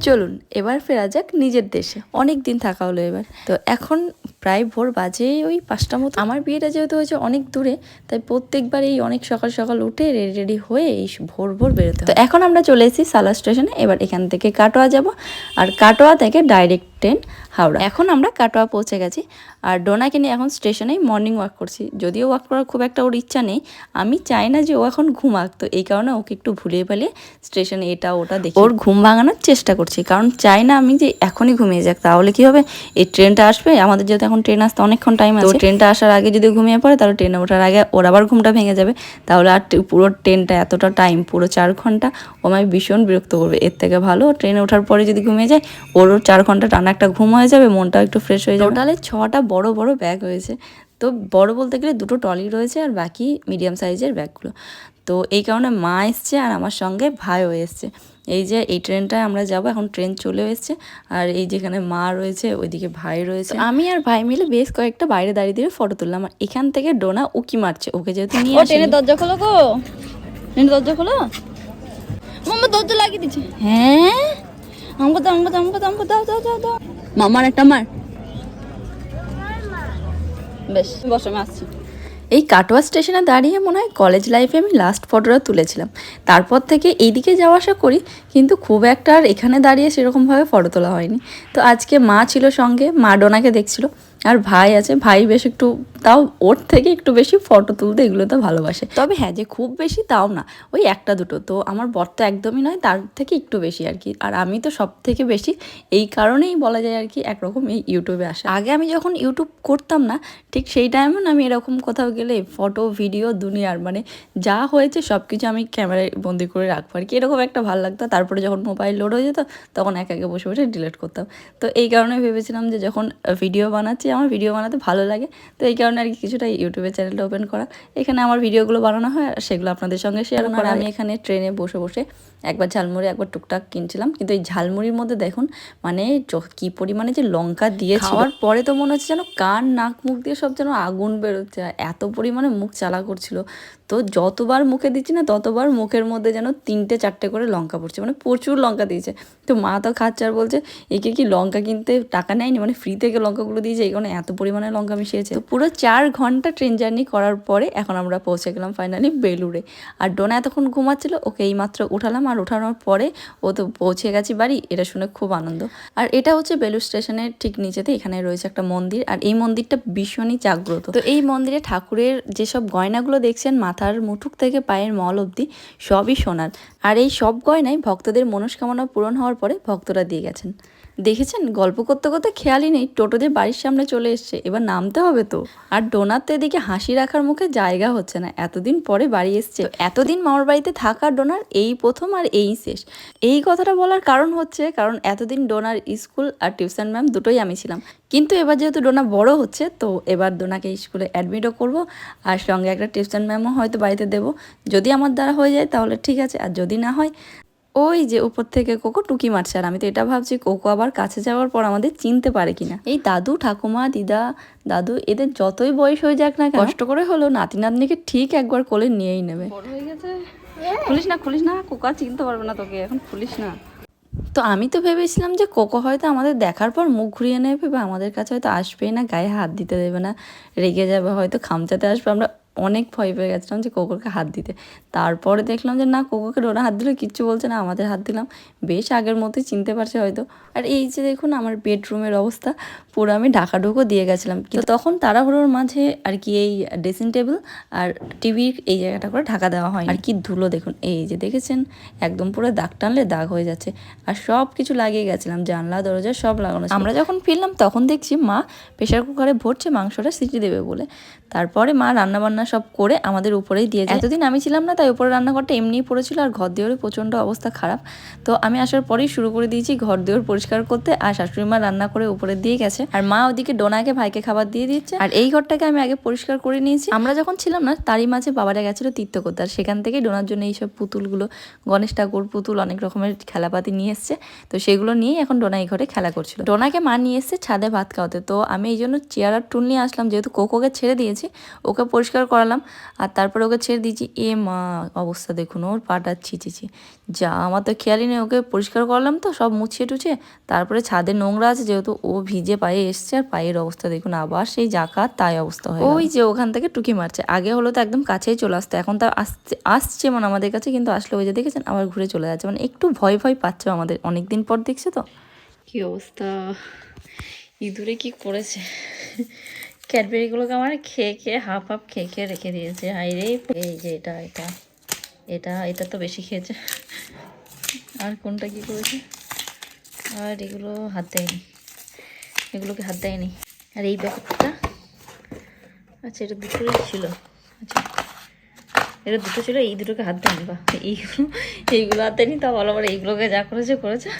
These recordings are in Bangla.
চলুন এবার ফেরা যাক নিজের দেশে। অনেক দিন থাকা হলো এবার। তো এখন প্রায় ভোর বাজে ওই পাঁচটা মতো। আমার বিয়েটা যেহেতু হয়েছে অনেক দূরে, তাই প্রত্যেকবার এই অনেক সকাল সকাল উঠে রেডি রেডি হয়ে এই ভোর ভোর বেরোতে। তো এখন আমরা চলে এসেছি সালা স্টেশনে, এবার এখান থেকে কাটোয়া যাব। আর কাটোয়া থেকে ডাইরেক্ট ট্রেন হাওড়া। এখন আমরা কাটোয়া পৌঁছে গেছি। আর ডোনাকে নিয়ে এখন স্টেশনেই মর্নিং ওয়াক করছি। যদিও ওয়াক করার খুব একটা ওর ইচ্ছা নেই, আমি চাই না যে ও এখন ঘুমাক। তো এই কারণে ওকে একটু ভুলিয়ে ভালিয়ে স্টেশনে এটা ওটা দেখি। ওর ঘুম ভাঙানোর চেষ্টা করছি। কারণ চাই না আমি যে এখনই ঘুমিয়ে যাক। তাহলে কি হবে? এই ট্রেনটা আসবে, আমাদের যেহেতু এখন ট্রেন আসতে অনেকক্ষণ টাইম আছে। ট্রেনটা আসার আগে যদি ঘুমিয়ে পড়ে তাহলে ট্রেনে ওঠার আগে ওর আবার ঘুমটা ভেঙে যাবে। তাহলে আর পুরো ট্রেনটা এতটা টাইম পুরো চার ঘণ্টা ও আমায় ভীষণ বিরক্ত করবে। এর থেকে ভালো ট্রেনে ওঠার পরে যদি ঘুমিয়ে যায় ওরও চার ঘণ্টা টানা একটা ঘুম হয়ে যাবে মনটাও একটু ফ্রেশ হয়ে যাবে। টোটালে ছটা বড় বড় ব্যাগ হয়েছে। তো বড় বলতে গেলে দুটো টলি রয়েছে আর বাকি মিডিয়াম সাইজের ব্যাগগুলো তো এই কারণে মা এসছে আর আমার সঙ্গে ভাইও এসছে। এই যে এই ট্রেনটায় আমরা যাব এখন ট্রেন চলে এসছে। আর এই যেখানে মা রয়েছে ওইদিকে ভাই রয়েছে। আমি আর ভাই মিলে বেশ কয়েকটা বাইরে দাঁড়িয়ে দিয়ে ফটো তুললাম। আর এখান থেকে ডোনা উকি মারছে ওকে যেহেতু নিয়ে ট্রেনের দরজা খোলো গো। ট্রেনের দরজা খোলো। মাম্মা দরজা লাগিয়ে দিচ্ছে। হ্যাঁ? আমাকে দাও আমাকে দাও আমাকে দাও আমাকে দাও দাও দাও দাও। মামার একটা মার। বেশ বসো আমি আসছি। এই কাটোয়া স্টেশনে দাঁড়িয়ে মনে হয় কলেজ লাইফে আমি লাস্ট ফটোটা তুলেছিলাম। তারপর থেকে এইদিকে যাওয়া আসা করি, কিন্তু খুব একটা আর এখানে দাঁড়িয়ে সেরকমভাবে ফটো তোলা হয়নি। তো আজকে মা ছিল সঙ্গে, মা ডোনাকে দেখছিল। আর ভাই আছে, ভাই বেশ একটু, তাও ওর থেকে একটু বেশি ফটো তুলতে এগুলো তো ভালোবাসে। তবে হ্যাঁ যে খুব বেশি তাও না, ওই একটা দুটো। তো আমার বর তো একদমই নয়, তার থেকে একটু বেশি আর কি। আর আমি তো সব থেকে বেশি এই কারণেই বলা যায় আর কি একরকম এই ইউটিউবে আসা। আগে আমি যখন ইউটিউব করতাম না, ঠিক সেই টাইমে না আমি এরকম কোথাও গেলে ফটো ভিডিও দুনিয়ার মানে যা হয়েছে সব কিছু আমি ক্যামেরায় বন্দি করে রাখব আর কি। এরকম একটা ভালো লাগতো। তারপরে যখন মোবাইল লোড হয়ে যেত, তখন এক একে বসে বসে ডিলিট করতাম। তো এই কারণে ভেবেছিলাম যে যখন ভিডিও বানাচ্ছি আমার ভিডিও বানাতে ভালো লাগে। তো এই কারণে আর কি কিছুটা ইউটিউবের চ্যানেলটা ওপেন করা। এখানে আমার ভিডিওগুলো বানানো হয় আর সেগুলো আপনাদের সঙ্গে শেয়ার করা আমি এখানে ট্রেনে বসে বসে একবার ঝালমুড়ি একবার টুকটাক কিনছিলাম। কিন্তু এই ঝালমুড়ির মধ্যে দেখুন মানে কি পরিমাণে যে লঙ্কা দিয়ে খাওয়ার পরে তো মনে হচ্ছে যেন কান নাক মুখ দিয়ে সব যেন আগুন বেরোচ্ছে। আর এত পরিমাণে মুখ চালা করছিল। তো যতবার মুখে দিচ্ছি না ততবার মুখের মধ্যে যেন তিনটে চারটে করে লঙ্কা পড়ছে। মানে প্রচুর লঙ্কা দিয়েছে। তো মা তো খাচ্ছে আর বলছে একে কি লঙ্কা কিনতে টাকা নেয়নি? মানে ফ্রি থেকে লঙ্কাগুলো দিয়েছে এই কারণে এত পরিমাণে লঙ্কা মিশিয়েছে। তো পুরো চার ঘণ্টা ট্রেন জার্নি করার পরে এখন আমরা পৌঁছে গেলাম ফাইনালি বেলুড়ে। আর ডোনা এতক্ষণ ঘুমাচ্ছিল ওকে এইমাত্র উঠালাম। আর ওঠানোর পরে ও তো পৌঁছে গেছি বাড়ি, এটা শুনে খুব আনন্দ। আর এটা হচ্ছে বেলু স্টেশনের ঠিক নিচেতে, এখানে রয়েছে একটা মন্দির, আর এই মন্দিরটা ভীষণই জাগ্রত। তো এই মন্দিরে ঠাকুরের যেসব গয়নাগুলো দেখছেন, মাথার মুঠুক থেকে পায়ের মল অবধি, সবই সোনার। আর এই সব গয়নাই ভক্তদের মনস্কামনা পূরণ হওয়ার পরে ভক্তরা দিয়ে গেছেন। দেখেছেন? গল্প করতে করতে খেয়ালই নেই টোটো দিয়ে বাড়ির সামনে চলে এসছে এবার নামতে হবে তো। আর ডোনার তো এদিকে হাসি রাখার মুখে জায়গা হচ্ছে না এতদিন পরে বাড়ি এসছে। এতদিন মামার বাড়িতে থাকা ডোনার এই প্রথম আর এই শেষ। এই কথাটা বলার কারণ হচ্ছে কারণ এতদিন ডোনার স্কুল আর টিউশন ম্যাম দুটোই আমি ছিলাম। কিন্তু এবার যেহেতু ডোনা বড় হচ্ছে তো এবার ডোনাকে স্কুলে অ্যাডমিটও করব আর সঙ্গে একটা টিউশন ম্যামও হয়তো বাড়িতে দেবো। যদি আমার দ্বারা হয়ে যায় তাহলে ঠিক আছে আর যদি না হয় ওই যে উপর থেকে কোকো টুকি মারছে আর আমি তো এটা ভাবছি কোকো আবার কাছে যাওয়ার পর আমাদের চিনতে পারে কিনা। এই দাদু ঠাকুমা দিদা দাদু এদের যতই বয়স হয়ে যাক না কষ্ট করে হলো নাতি নাতনিকে ঠিক একবার কোলে নিয়েই নেবে। হয়ে গেছে। খুলিস না খুলিস না কোকা চিনতে পারবে না তোকে এখন খুলিস না। তো আমি তো ভেবেছিলাম যে কোকো হয়তো আমাদের দেখার পর মুখ ঘুরিয়ে নেবে বা আমাদের কাছে হয়তো আসবেই না গায়ে হাত দিতে দেবে না রেগে যাবে হয়তো খামচাতে আসবে আমরা অনেক ভয় পেয়ে গেছিলাম যে কোকোকে হাত দিতে। তারপরে দেখলাম যে না কোকোকে ডোনা হাত দিলে কিচ্ছু বলছে না, আমাদের হাত দিলাম। বেশ আগের মতোই চিনতে পারছে হয়তো। আর এই যে দেখুন, আমার বেডরুমের অবস্থা, পুরো আমি ঢাকা ঢুকো দিয়ে গেছিলাম। কিন্তু তখন তাড়াহুড়োর মাঝে আর কি এই ড্রেসিং টেবিল আর টিভির এই জায়গাটা করে ঢাকা দেওয়া হয় আর কি ধুলো দেখুন, এই যে দেখেছেন, একদম পুরো দাগ টানলে দাগ হয়ে যাচ্ছে। আর সব কিছু লাগিয়ে গেছিলাম, জানলা, দরজা সব লাগানো আমরা যখন ফিরলাম তখন দেখছি মা প্রেশার কুকারে ভরছে মাংসটা সিটি দেবে বলে। তারপরে মা রান্না সব করে আমাদের উপরেই দিয়ে যায়। এতদিন আমি ছিলাম না, তাই উপরে রান্নাঘরটা এমনিই পড়েছিল আর ঘর দেওয়ারও প্রচণ্ড অবস্থা খারাপ। তো আমি আসার পরেই শুরু করে দিয়েছি ঘর দেওয়ার পরিষ্কার করতে আর শাশুড়ি মা রান্না করে উপরে দিয়ে গেছে। আর মা ওদিকে ডোনাকে ভাইকে খাবার দিয়ে দিচ্ছে। আর এই ঘরটাকে আমি আগে পরিষ্কার করে নিয়েছি। আমরা যখন ছিলাম না, তারই মাঝে বাবারা গেছিল তীর্থ করতে আর সেখান থেকে ডোনার জন্য এইসব পুতুলগুলো, গণেশ ঠাকুর পুতুল অনেক রকমের খেলাপাতি নিয়ে এসছে। তো সেগুলো নিয়েই এখন ডোনা এই ঘরে খেলা করছিল। ডোনাকে মা নিয়ে এসছে ছাদে ভাত খাওয়াতে। তো আমি এই জন্য চেয়ার আর টুল নিয়ে আসলাম, যেহেতু কোকোকে ছেড়ে দিয়েছি, ওকে পরিষ্কার করালাম। আর তারপরে ওকে ছেড়ে দিয়েছি। এ মা অবস্থা দেখুন ওর পাটা ছিচেছি যা আমার তো খেয়ালই নেই ওকে পরিষ্কার করলাম তো সব মুছিয়ে টুছিয়ে। তারপরে ছাদে নোংরা আছে যেহেতু ও ভিজে পায়ে এসছে আর পায়ের অবস্থা দেখুন আবার সেই জাকা তাই অবস্থা হয় ওই যে ওখান থেকে টুকি মারছে। আগে হলো তো একদম কাছেই চলে আসতো এখন তো আসছে আসছে মানে আমাদের কাছে কিন্তু আসলে ওই যে দেখেছেন আবার ঘুরে চলে যাচ্ছে। মানে একটু ভয় ভয় পাচ্ছে আমাদের অনেক দিন পর দেখছে তো। কি অবস্থা ইঁদুরে কি করেছে? ক্যাডবেরিগুলোকে আমার খেয়ে খেয়ে হাফ হাফ খেয়ে খেয়ে রেখে দিয়েছে। হাইরে, এই যে এটা এটা এটা এটা তো বেশি খেয়েছে। আর কোনটা কি করেছে? আর এগুলো হাত দেয়নি। এগুলোকে হাত দেয়নি। আর এই ব্যাপারটা? আচ্ছা এটা দুটোই ছিল। আচ্ছা এটা দুটো ছিল, এই দুটোকে হাত দেয়নি বা এইগুলো এইগুলো হাত দেয়নি তা ভালো আবার এইগুলোকে যা করেছে করেছে।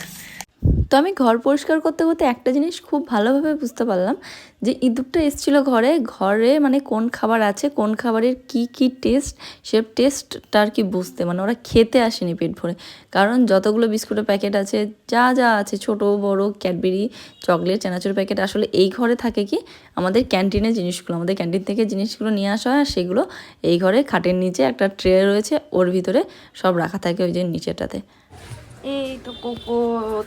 তো আমি ঘর পরিষ্কার করতে করতে একটা জিনিস খুব ভালোভাবে বুঝতে পারলাম যে ইঁদুরটা এসেছিল ঘরে। ঘরে মানে কোন খাবার আছে, কোন খাবারের কি কি টেস্ট সে টেস্টটা আর কি বুঝতে। মানে ওরা খেতে আসেনি পেট ভরে। কারণ যতগুলো বিস্কুটের প্যাকেট আছে, যা যা আছে, ছোট, বড়, ক্যাডবেরি, চকলেট, চানাচুর প্যাকেট, আসলে এই ঘরে থাকে কি, আমাদের ক্যান্টিনের জিনিসগুলো, আমাদের ক্যান্টিন থেকে জিনিসগুলো নিয়ে আসা হয়, আর সেগুলো এই ঘরে খাটের নিচে একটা ট্রে রয়েছে, ওর ভিতরে সব রাখা থাকে ওই যে নিচেটাতে এই তো কোকো,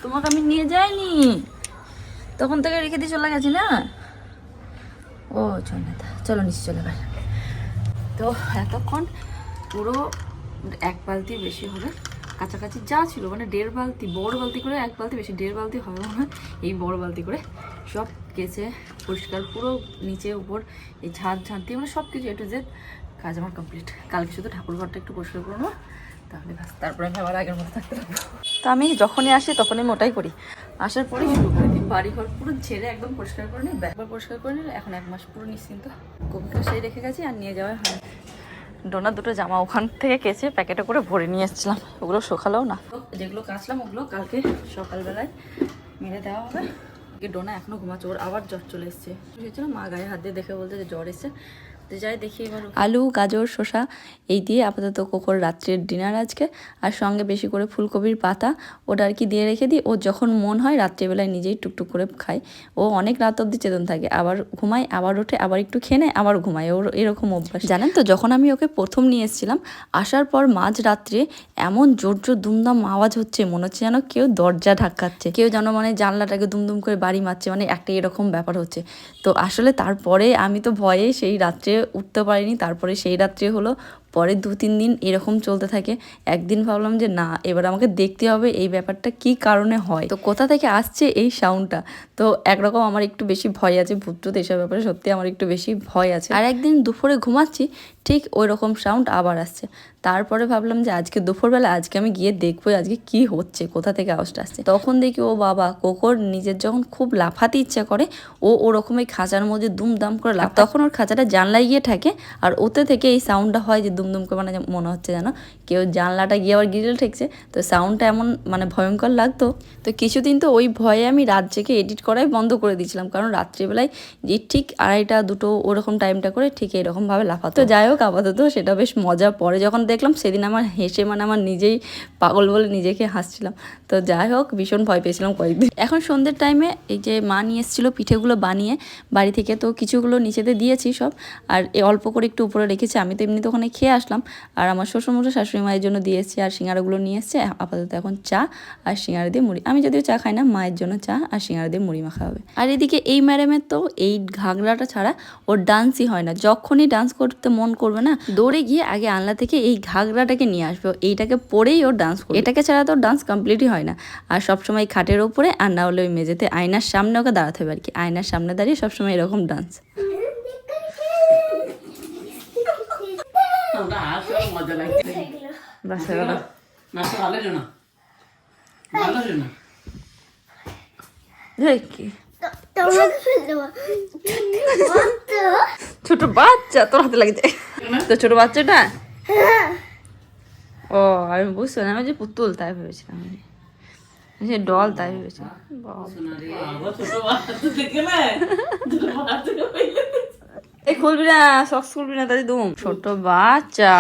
তোমাকে আমি নিয়ে যাইনি। তখন থেকে রেখে দিয়ে চলে গেছি না? ও না চলো নিচে চলে গেল। তো এতক্ষণ পুরো এক বালতির বেশি হবে। কাছাকাছি যা ছিল মানে দেড় বালতি, বড় বালতি করে এক বালতি বেশি, দেড় বালতি হবে না এই বড় বালতি করে সব কেচে পরিষ্কার, পুরো নিচে, উপর, এই ঝাঁট ঝাঁট দিয়ে মানে সব কিছু একটু যে কাজ আমার কমপ্লিট কালকে শুধু ঠাকুর ঘরটা একটু পরিষ্কার করে নেব। তাহলে তারপরে আমি আবার আগের মতো থাকতে তো আমি যখনই আসি তখনই আমি ওটাই করি। আসার পরেই শুরু করে দিই বাড়ি ঘর পুরো ঝেড়ে একদম পরিষ্কার করে নিই একবার পরিষ্কার করে নিলে এখন এক মাস পুরো নিশ্চিন্ত। কবিকে সেই রেখে গেছি আর নিয়ে যাওয়া হয় ডোনার দুটো জামা ওখান থেকে কেচে প্যাকেটে করে ভরে নিয়ে এসেছিলাম, ওগুলো শোকালেও না। যেগুলো কাচলাম ওগুলো কালকে সকালবেলায় মেরে দেওয়া হবে। ডোনা এখনও ঘুমাচ্ছে, ওর আবার জ্বর চলে এসছে। সেজন্য মা গায়ে হাত দিয়ে দেখে বলতে যে জ্বর এসছে। যাই, দেখি আলু, গাজর, শসা, এই দিয়ে আপাতত কোকোর রাত্রের ডিনার আজকে। আর সঙ্গে বেশি করে ফুলকপির পাতা, ওটা আর কি দিয়ে রেখে দিই। ও যখন মন হয় রাত্রিবেলায় নিজেই টুকটুক করে খায়। ও অনেক রাত অবধি চেতন থাকে। আবার ঘুমায়, আবার ওঠে, আবার একটু খেয়ে নেয় আবার ঘুমায়। ওর এরকম অভ্যাস। জানেন তো, যখন আমি ওকে প্রথম নিয়ে এসেছিলাম, আসার পর মাঝ রাত্রে এমন জোর জোর দুমদাম আওয়াজ হচ্ছে, মনে হচ্ছে যেন কেউ দরজা ঢাকাচ্ছে। কেউ যেন মানে জানলাটাকে দুমদুম করে বাড়ি মারছে মানে একটা এরকম ব্যাপার হচ্ছে। তো আসলে তারপরে আমি তো ভয়ে সেই রাত্রে উঠতে পারিনি। তারপরে সেই রাত্রে হলো পরে দু, তিন দিন এরকম চলতে থাকে। একদিন ভাবলাম যে, না, এবার আমাকে দেখতে হবে এই ব্যাপারটা কি কারণে হয়? তো কোথা থেকে আসছে এই সাউন্ডটা তো একরকম আমার একটু বেশি ভয় আছে ভূত এসব ব্যাপারে সত্যি আমার একটু বেশি ভয় আছে। আর একদিন দুপুরে ঘুমাচ্ছি, ঠিক ওই রকম সাউন্ড আবার আসছে। তারপরে ভাবলাম যে, আজকে দুপুরবেলা, আজকে আমি গিয়ে দেখব আজকে কি হচ্ছে, কোথা থেকে আওয়াজটা আসছে? তখন দেখি, ও বাবা, কোকর নিজের যখন খুব লাফাতে ইচ্ছা করে, ও ওরকম এই খাঁচার মধ্যে দুমদাম করে লাফ তখন ওর খাঁচাটা জানলায় গিয়ে থাকে আর ওতে থেকে এই সাউন্ডটা হয় যে দুমদুম করে মানে মনে হচ্ছে যেন। কেউ জানলাটা গিয়ে আবার গিরিল ঠেকছে, তো সাউন্ডটা এমন মানে ভয়ঙ্কর লাগতো। তো কিছুদিন তো ওই ভয়ে আমি রাত জেগে এডিট করাই বন্ধ করে দিয়েছিলাম। কারণ রাত্রিবেলায় যে ঠিক আড়াইটা, দুটো ওরকম টাইমটা করে ঠিক এরকমভাবে লাফাতো। যাই হোক, আপাতত সেটা বেশ মজা। পরে যখন দেখলাম সেদিন আমার হেসে মানে আমার নিজেই পাগল বলে নিজেকে হাসছিলাম। তো যাই হোক, ভীষণ ভয় পেয়েছিলাম কয়েকদিন। এখন সন্ধ্যের টাইমে এই যে মা নিয়ে এসেছিল পিঠেগুলো বানিয়ে, বাড়ি থেকে তো কিছুগুলো নিচেতে দিয়েছি সব। আর অল্প করে একটু উপরে রেখেছি, আমি তো এমনি তো ওখানে খেয়ে আসলাম। আর আমার শ্বশুরমশাই, শাশুড়ি মায়ের জন্য দিয়ে এসেছি। আর সিঙ্গারাগুলো নিয়ে এসছে। আপাতত এখন চা আর সিঙ্গারা দিয়ে মুড়ি। আমি যদিও চা খাই না, মায়ের জন্য চা আর সিঙ্গারা দিয়ে মুড়ি মাখা হবে। আর এদিকে এই ম্যাডামের তো এই ঘাগরাটা ছাড়া ওর ডান্সই হয় না। যখনই ডান্স করতে মন করবে না, দৌড়ে গিয়ে আগে আনলা থেকে এই ঘাগরাটাকে নিয়ে আসবে। এইটাকে পরেই ওর ডান্স করবে। এটাকে ছাড়া তো ডান্স কমপ্লিটই হয় না। আর সবসময় খাটের ওপরে আর না হলে ওই মেঝেতে আয়নার সামনে ওকে দাঁড়াতে হবে আর কি। আয়নার সামনে দাঁড়িয়ে সবসময় এরকম ডান্স ওটা আসলে মজা লাগছে। বাসা ভালো না। ভালো না। ছোট বাচ্চা তোর হাতে লাগে যায় তো ছোট বাচ্চাটা? ও আমি বুঝতে না আমি যে পুতুল তাই ভেবেছিলাম। আমি সে ডল তাই ভেবেছিলাম। বাবা। এই খুলবি না খুলবি না ছোট বাচ্চা।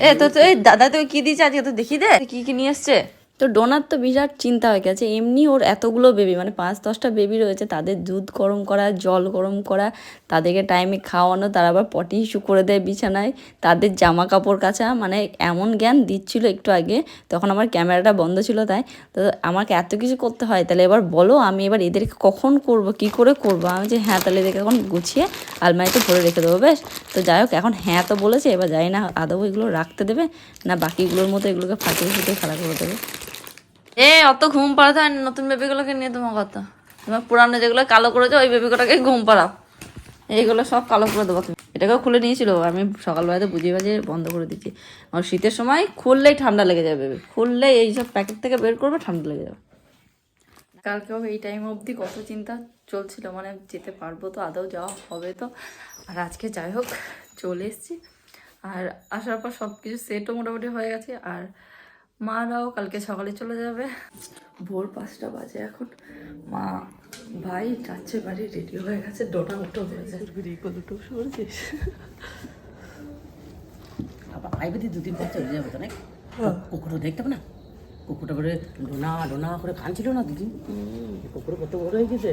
এ, তো এই দাদা তোকে কি দিয়েছে আজকে? তো দেখি দে। কি কি নিয়ে এসছে তো ডোনার তো বিরাট চিন্তা হয়ে গেছে। এমনি ওর এতগুলো বেবি মানে পাঁচ, দশটা বেবি রয়েছে, তাদের দুধ গরম করা, জল গরম করা, তাদেরকে টাইমে খাওয়ানো, তারা আবার পটি ইস্যু করে দেয় বিছানায়, তাদের জামা কাপড় কাচা মানে এমন জ্ঞান দিচ্ছিল একটু আগে, তখন আমার ক্যামেরাটা বন্ধ ছিল তাই, তো আমাকে এত কিছু করতে হয়, তাহলে এবার বলো, আমি এবার এদেরকে কখন করব, কি করে করব? আমি যে হ্যাঁ তাহলে এদেরকে এখন গুছিয়ে আলমারিতে ভরে রেখে দেবো, বেশ। তো যাই হোক, এখন হ্যাঁ তো বলেছে, এবার জানি না আদৌ এগুলো রাখতে দেবে, না বাকিগুলোর মতো এগুলোকে ফাটিয়ে ফুটিয়ে খেলা করে দেবে। এ, অত ঘুম পাড়াতে হয় নতুন বেবিগুলোকে নিয়ে তোমার কথা। তোমার পুরানো যেগুলো কালো করেছ, ওই বেবিগুলোকে ঘুম পাড়াও। এইগুলো সব কালো করে দেবো তুমি। এটাকেও খুলে নিয়েছিল, আমি সকালবেলাতে বুঝিয়ে বাজিয়ে বন্ধ করে দিচ্ছি আর শীতের সময় খুললেই ঠান্ডা লেগে যাবে খুললেই এইসব প্যাকেট থেকে বের করবে, ঠান্ডা লেগে যাবে। কালকেও এই টাইম অবধি কত চিন্তা চলছিল মানে যেতে পারব তো, আদৌ যাওয়া হবে তো। আর আজকে যাই হোক, চলে এসেছি। আর আসার পর সব কিছু সেটও মোটামুটি হয়ে গেছে। আর মারাও কালকে সকালে চলে যাবে। ভোর পাঁচটা বাজে এখন। মা ভাই যাচ্ছে বাড়ি রেডি হয়ে গেছে ডোটা উঠো হয়েছে আবার আইবে দুদিন পর চলে যাবে তো নাকি? কুকুরও দেখতে হবে না? কুকুরটা করে ডোনা ডোনা করে কাঁদছিল না দুদিন? কুকুর কত বড় হয়ে গেছে।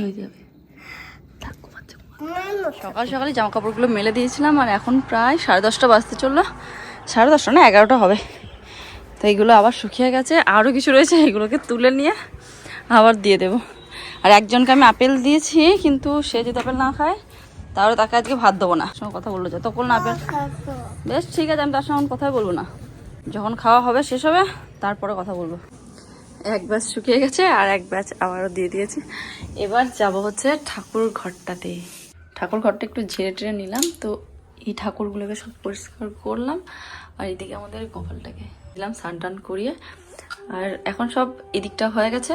হয়ে যাবে। সকাল সকালে জামা কাপড়গুলো মেলে দিয়েছিলাম আর এখন প্রায় সাড়ে দশটা বাজতে চলল। সাড়ে দশটা না এগারোটা হবে। তো এইগুলো আবার শুকিয়ে গেছে। আরও কিছু রয়েছে এগুলোকে তুলে নিয়ে আবার দিয়ে দেবো। আর একজনকে আমি আপেল দিয়েছি কিন্তু সে যদি আপেল না খায় তাহলে তাকে আজকে ভাত দেবো না। সঙ্গে কথা বলল যতক্ষণ না আপেল বেশ ঠিক আছে আমি তার সঙ্গে কথাই বলব না। যখন খাওয়া হবে শেষ হবে তারপরে কথা বলব। এক ব্যাচ শুকিয়ে গেছে আর এক ব্যাচ আবারও দিয়ে দিয়েছে। এবার যাব হচ্ছে ঠাকুর ঘরটাতে। ঠাকুর ঘরটা একটু ঝেড়ে টেড়ে নিলাম, তো এই ঠাকুরগুলোকে সব পরিষ্কার করলাম, আর এদিকে আমাদের কপালটাকে দিলাম সান টান করিয়ে। আর এখন সব এদিকটা হয়ে গেছে।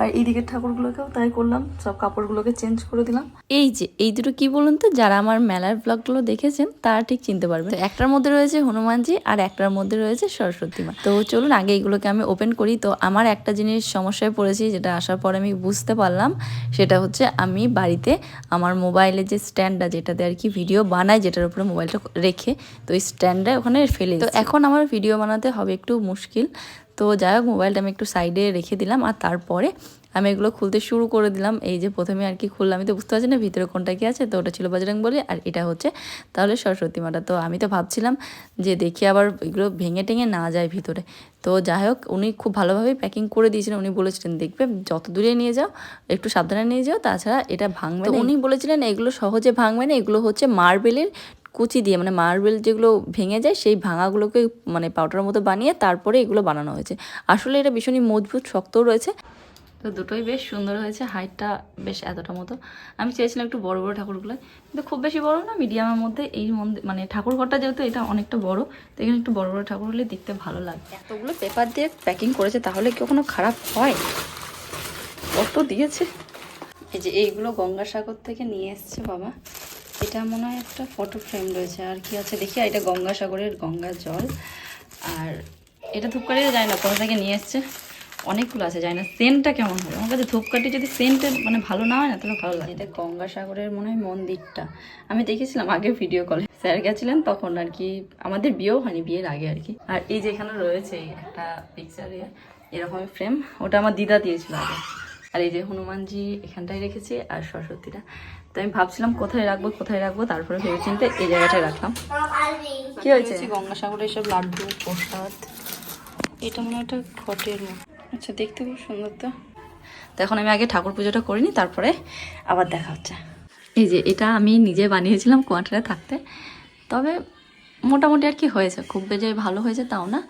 আর এইদিকের ঠাকুরগুলোকেও তাই করলাম সব কাপড়গুলোকে চেঞ্জ করে দিলাম। এই যে এই দুটো কি বলুন তো? যারা আমার মেলার ব্লগগুলো দেখেছেন তারা ঠিক চিনতে পারবেন। একটার মধ্যে রয়েছে হনুমানজি আর একটার মধ্যে রয়েছে সরস্বতী মা। তো চলুন আগে এগুলোকে আমি ওপেন করি। তো আমার একটা জিনিস সমস্যায় পড়েছি যেটা আসার পর আমি বুঝতে পারলাম সেটা হচ্ছে আমি বাড়িতে আমার মোবাইলে যে স্ট্যান্ডটা যেটাতে আর কি ভিডিও বানাই যেটার উপরে মোবাইলটা রেখে তো ওই স্ট্যান্ডটা ওখানে ফেলে তো এখন আমার ভিডিও বানাতে হবে একটু মুশকিল। তো যাই হোক মোবাইলটা আমি একটু সাইডে রেখে দিলাম আর তারপরে আমি এগুলো খুলতে শুরু করে দিলাম। এই যে প্রথমে আর কি খুললাম আমি তো বুঝতে পারছি না ভিতরে কোনটা কি আছে তো ওটা ছিল বজরং বলি আর এটা হচ্ছে তাহলে সরস্বতী মাটা। তো আমি তো ভাবছিলাম যে দেখি আবার এগুলো ভেঙে টেঙে না যায় ভিতরে। তো যাই হোক উনি খুব ভালোভাবেই প্যাকিং করে দিয়েছিলেন। উনি বলেছিলেন দেখবে যত দূরে নিয়ে যাও একটু সাবধানে নিয়ে যাও। তাছাড়া এটা ভাঙবে না। উনি বলেছিলেন এগুলো সহজে ভাঙবে না। এগুলো হচ্ছে মার্বেলের কুচি দিয়ে মানে মার্বেল যেগুলো ভেঙে যায়, সেই ভাঙাগুলোকে মানে পাউডারের মতো বানিয়ে তারপরে এগুলো বানানো হয়েছে। আসলে এটা ভীষণই মজবুত, শক্তও রয়েছে। তো দুটোই বেশ সুন্দর হয়েছে, হাইটটা বেশ এতটা মতো। আমি চেয়েছিলাম একটু বড় বড় ঠাকুরগুলো কিন্তু খুব বেশি বড় না, মিডিয়ামের মধ্যে এই মন্দির মানে ঠাকুর ঘরটা যেহেতু এটা অনেকটা বড়, তো এখানে একটু বড় বড় ঠাকুর হলে দেখতে ভালো লাগবে। এতগুলো পেপার দিয়ে প্যাকিং করেছে, তাহলে কি কখনো খারাপ হয়? কত দিয়েছে? এই যে এইগুলো গঙ্গাসাগর থেকে নিয়ে এসছে বাবা। এটা মনে হয় একটা ফটো ফ্রেম রয়েছে। আর কি আছে? দেখি এটা গঙ্গাসাগরের গঙ্গার জল। আর এটা ধূপকাঠি যায় না, কোথা থেকে নিয়ে এসছে? অনেকগুলো আছে যায় না। সেন্টটা কেমন হবে? আমার কাছে ধূপকাঠি যদি সেন্টের মানে ভালো না হয় না, তাহলে ভালো লাগে এটা গঙ্গাসাগরের মনে হয় মন্দিরটা। আমি দেখেছিলাম আগে ভিডিও কলে স্যার গেছিলেন তখন আর কি। আমাদের বিয়েও হয়নি, বিয়ের আগে আর কি। আর এই যে এখানে রয়েছে একটা পিকচার এরকম ফ্রেম ওটা আমার দিদা দিয়েছিল আগে। আর এই যে হনুমানজি এখানটায় রেখেছি, আর সরস্বতীটা তো আমি ভাবছিলাম কোথায় রাখব কোথায় রাখব তারপরে ভেবে চিন্তে এই জায়গাটায় রাখলাম। কি হয়েছে? গঙ্গাসাগরের সব লাড্ডু প্রসাদ। এটা মনে একটা ঘটের আচ্ছা দেখতে খুব সুন্দর তো। তো এখন আমি আগে ঠাকুর পুজোটা করিনি তারপরে আবার দেখা হচ্ছে। এই যে এটা আমি নিজে বানিয়েছিলাম কোয়ার্টারে থাকতে। তবে মোটামুটি আর কি হয়েছে খুব বেজে ভালো হয়েছে তাও না।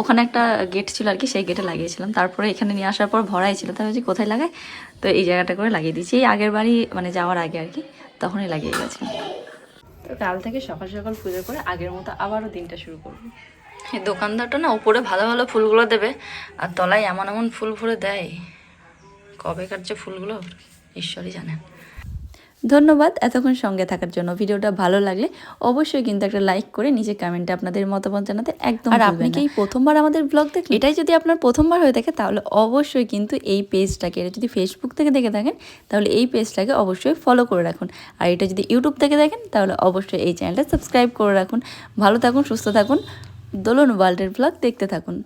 ওখানে একটা গেট ছিল আর কি সেই গেটে লাগিয়েছিলাম। তারপরে এখানে নিয়ে আসার পর ভরাই ছিল। তাই ভাবছি কোথায় লাগাই? তো এই জায়গাটা করে লাগিয়ে দিয়েছি। এই আগের বাড়ি মানে যাওয়ার আগে আর কি তখনই লাগিয়ে গেছি। তো কাল থেকে সকাল সকাল পুজো করে আগের মতো আবারও দিনটা শুরু করব। এই দোকানদারটা না উপরে ভালো ভালো ফুলগুলো দেবে আর তলায় এমন এমন ফুল ভরে দেয়। কবেকার যে ফুলগুলো ঈশ্বরই জানেন ধন্যবাদ এতক্ষণ সঙ্গে থাকার জন্য। ভিডিওটা ভালো লাগলে অবশ্যই কিন্তু একটা লাইক করে নিচে কমেন্টে আপনাদের মতামত জানাতে একদম আর আপনি কি এই প্রথমবার আমাদের ব্লগ দেখলেন? এটাই যদি আপনার প্রথমবার হয়ে থাকে তাহলে অবশ্যই কিন্তু এই পেজটাকে এটা যদি ফেসবুক থেকে দেখে থাকেন তাহলে এই পেজটাকে অবশ্যই ফলো করে রাখুন। আর এটা যদি ইউটিউব থেকে দেখেন তাহলে অবশ্যই এই চ্যানেলটা সাবস্ক্রাইব করে রাখুন। ভালো থাকুন সুস্থ থাকুন। দোলন ওয়ার্ল্ডের ব্লগ দেখতে থাকুন।